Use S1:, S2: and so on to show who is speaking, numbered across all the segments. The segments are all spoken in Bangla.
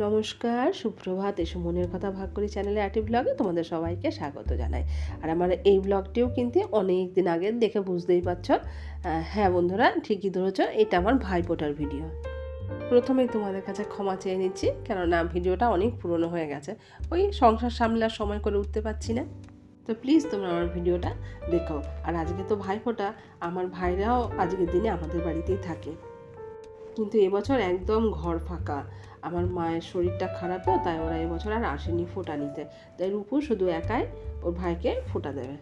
S1: নমস্কার, সুপ্রভাত। এসো মনের কথা ভাগ করি চ্যানেলে আর্টি ব্লগে তোমাদের সবাইকে স্বাগত জানাই। আর আমার এই ব্লগটিও কিন্তু অনেক দিন আগে, দেখে বুঝতেই পারছ। হ্যাঁ বন্ধুরা, ঠিকই ধরেছ, এটা আমার ভাইফোঁটার ভিডিও। প্রথমেই তোমাদের কাছে ক্ষমা চেয়ে নিচ্ছি, কেননা ভিডিওটা অনেক পুরনো হয়ে গেছে। ওই সংসার সামলার সময় করে উঠতে পারছি না। তো প্লিজ তোমরা আমার ভিডিওটা দেখো। আর আজকে তো ভাইফোঁটা আমার ভাইরাও আজকের দিনে আমাদের বাড়িতেই থাকে। কিন্তু এবছর একদম ঘর ফাঁকা। আমার মায়ের শরীরটা খারাপ তো, তাই ওরা এবছর আর আসেনি ফোঁটা নিতে। তাই রূপু শুধু একাই ওর ভাইকে ফোঁটা দেবে।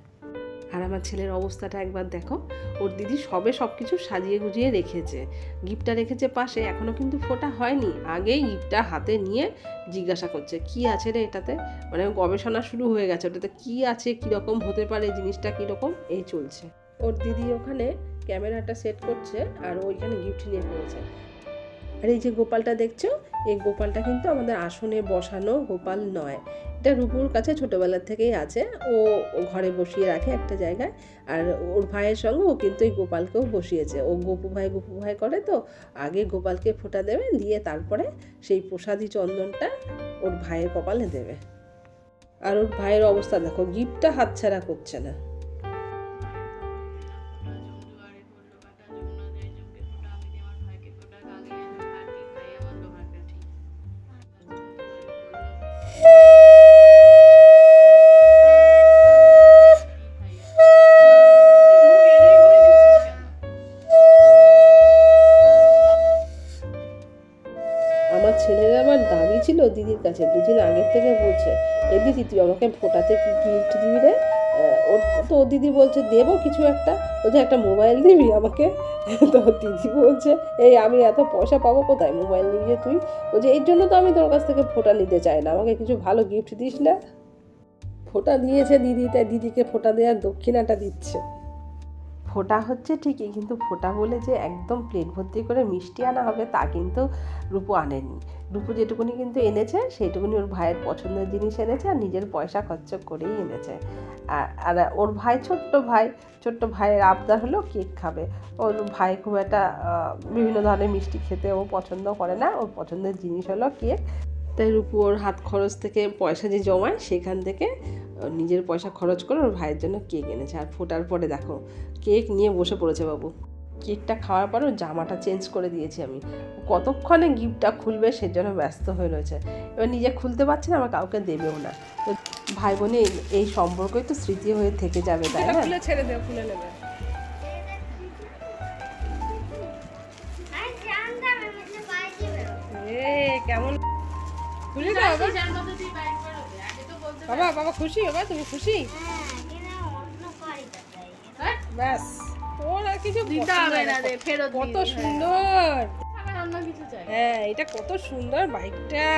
S1: আর আমার ছেলের অবস্থাটা একবার দেখো, ওর দিদি সবে সব কিছু সাজিয়ে গুজিয়ে রেখেছে। গিফটটা রেখেছে পাশে এখনও কিন্তু ফোটা হয়নি। আগেই গিফটটা হাতে নিয়ে জিজ্ঞাসা করছে, কি আছে রে এটাতে? মানে গবেষণা শুরু হয়ে গেছে, ওটাতে কি আছে কীরকম হতে পারে, জিনিসটা কীরকম এই চলছে। ওর দিদি ওখানে ক্যামেরাটা সেট করছে আর ওইখানে গিফট নিয়ে পড়েছে। আর এই যে গোপালটা দেখছ, এই গোপালটা কিন্তু আমাদের আসনে বসানো গোপাল নয়। এটা রূপুর কাছে ছোটোবেলার থেকেই আছে। ও ঘরে বসিয়ে রাখে একটা জায়গায়। আর ওর ভাইয়ের সঙ্গে ও কিন্তু এই গোপালকেও বসিয়েছে। ও গোপু ভাই গোপু ভাই করে তো, আগে গোপালকে ফোঁটা দেবে, দিয়ে তারপরে সেই প্রসাদী চন্দনটা ওর ভাইয়ের কপালে দেবে। আর ওর ভাইয়ের অবস্থা দেখো, গিফটটা হাতছাড়া করছে না। দাবি দিদির কাছে দুদিন আগের থেকে বলছে এ দিদি তুই আমাকে ফোটাতে কি গিফট দিবি রে? ওর তো দিদি বলছে, দেবো কিছু একটা। বলছে, একটা মোবাইল দিবি আমাকে? তো দিদি বলছে, এই আমি এত পয়সা পাবো কোথায়? মোবাইল নিয়ে তুই? বলছে, এর জন্য তো আমি তোর কাছ থেকে ফোটা নিতে চাই না। আমাকে কিছু ভালো গিফট দিস না। ফোটা দিয়েছে দিদি, তাই দিদিকে ফোটা দেওয়ার দক্ষিণাটা দিচ্ছে। ফোটা হচ্ছে ঠিকই, কিন্তু ফোটা বলে যে একদম প্লেট ভর্তি করে মিষ্টি আনা হবে তা কিন্তু রূপু আনেনি। রূপু যেটুকুনি কিন্তু এনেছে, সেইটুকুনি ওর ভাইয়ের পছন্দের জিনিস এনেছে আর নিজের পয়সা খরচ করেই এনেছে। আর ওর ভাই ছোট্ট ভাই, ছোট্ট ভাইয়ের আবদার হলো কেক খাবে। ওর ভাই খুব একটা বিভিন্ন ধরনের মিষ্টি খেতে ও পছন্দ করে না, ওর পছন্দের জিনিস হলো কেক। তাই রূপু ওর হাত খরচ থেকে পয়সা যে জমায় সেখান থেকে নিজের পয়সা খরচ করে ওর ভাইয়ের জন্য কেক এনেছে। আর ফোটার পরে দেখো কেক নিয়ে বসে পড়েছে বাবু। কেকটা খাওয়ার পর ওর জামাটা চেঞ্জ করে দিয়েছি আমি। কতক্ষণে গিফটটা খুলবে সে জন্য ব্যস্ত হয়ে রয়েছে। এবার নিজে খুলতে পারছে না আমার কাউকে দেবেও না। তো ভাই বোনে এই- সম্পর্কই তো স্মৃতি হয়ে থেকে যাবে তাই না?
S2: ছেড়ে দেও খুলে নেবে। কেমন খুলে দাও বাবা। বাবা বাবা খুশি বাবা তুমি খুশি?
S3: হ্যাঁ।
S2: ব্যাস। ওর আর কিছু
S4: দিতে হবে
S2: না।
S4: রে, ফেরত
S2: কত সুন্দর।
S4: অন্য কিছু চাই।
S2: হ্যাঁ এটা কত সুন্দর বাইকটা।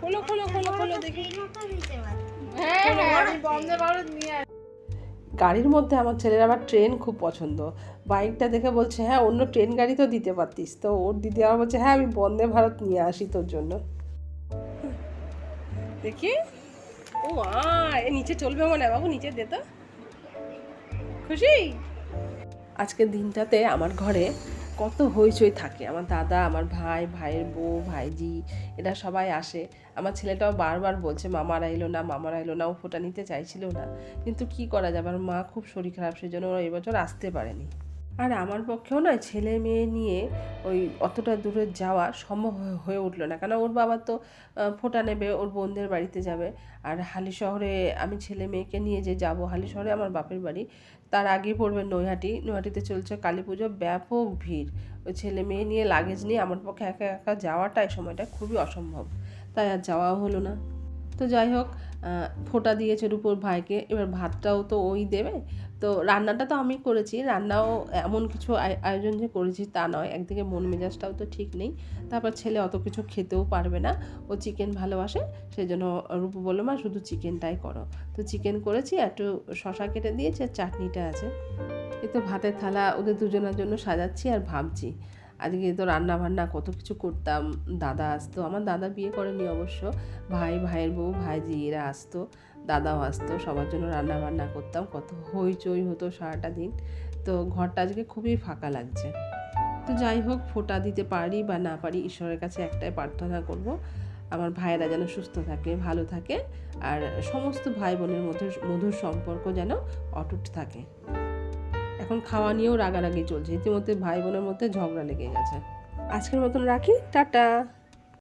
S2: খোলো খোলো খোলো খোলো দেখি।
S4: হ্যাঁ হ্যাঁ আমি নিয়ে
S1: গাড়ির মধ্যে আমার ছেলের আবার ট্রেন খুব পছন্দ। বাইকটা দেখে বলছে হ্যাঁ অন্য ট্রেন গাড়ি তো দিতে পারতিস। তো ওর দিদি আবার বলছে হ্যাঁ আমি বন্দে ভারত নিয়ে আসি তোর জন্য।
S2: দেখি। ও এ নিচে চলবে মনে বাবু, নিচে দে তো। খুশি?
S1: আজকের দিনটাতে আমার ঘরে কত হইচই থাকে। আমার দাদা, আমার ভাই, ভাইয়ের বউ, ভাইজি, এরা সবাই আসে। আমার ছেলেটাও বারবার বলছে মামারা এলো না, মামারা এলো না। ও ফোটা নিতে চাইছিল না। কিন্তু কি করা যাবে? আমার মা খুব শরীর খারাপ সেই জন্য ওরা এবছর আসতে পারেনি। আর আমার পক্ষেও নয়, ছেলে মেয়ে নিয়ে ওই অতটা দূরে যাওয়া সম্ভব হয়ে- উঠল না। কেন ওর বাবা তো ফোঁটা নেবে, ওর বোনদের বাড়িতে যাবে। আর হালি শহরে আমি ছেলে মেয়েকে নিয়ে যে যাব, হালি শহরে আমার বাপের বাড়ি, তার আগে পড়বে নৈহাটি। নৈহাটিতে চলছে কালী পুজো, ব্যাপক ভিড়। ওই ছেলে মেয়ে নিয়ে লাগেজ নিয়ে আমার পক্ষে একা একা যাওয়াটা এই সময়টা খুবই অসম্ভব। তাই আর যাওয়াও হলো না। তো যাই হোক ফোঁটা দিয়েছে রূপোর ভাইকে, এবার ভাতটাও তো ওই দেবে। তো রান্নাটা তো আমি করেছি, রান্নাও এমন কিছু আয়- আয়োজন যে করেছি তা নয়, একদিকে মন মেজাজটাও তো ঠিক নেই, তারপর ছেলে অত কিছু খেতেও পারবে না, ও চিকেন ভালোবাসে সেই জন্য রূপু বলল, মা, শুধু চিকেনটাই করো। তো চিকেন করেছি একটু শশা কেটে দিয়েছি, আর চাটনিটা আছে। এই তো ভাতের থালা ওদের দুজনের জন্য সাজাচ্ছি আর ভাবছি। আজকে তো রান্না বান্না কত কিছু করতাম, দাদা আসতো। আমার দাদা বিয়ে করেনি অবশ্য। ভাই, ভাইয়ের বউ, ভাইজি, এরা আসতো, দাদাও আসতো, সবার জন্য রান্না বান্না করতাম। কত হইচই হতো সারাটা দিন। তো ঘরটা আজকে খুবই ফাঁকা লাগছে। তো যাই হোক, ফোটা দিতে পারি বা না পারি, ঈশ্বরের কাছে একটাই প্রার্থনা করব, আমার ভাইয়েরা যেন সুস্থ থাকে, ভালো থাকে, আর সমস্ত ভাই বোনের মধ্যে মধুর সম্পর্ক যেন অটুট থাকে। এখন খাওয়া নিয়েও রাগারাগি চলছে। ইতিমধ্যে ভাই বোনের মধ্যে ঝগড়া লেগে গেছে। আজকের মতন রাখি। টাটা।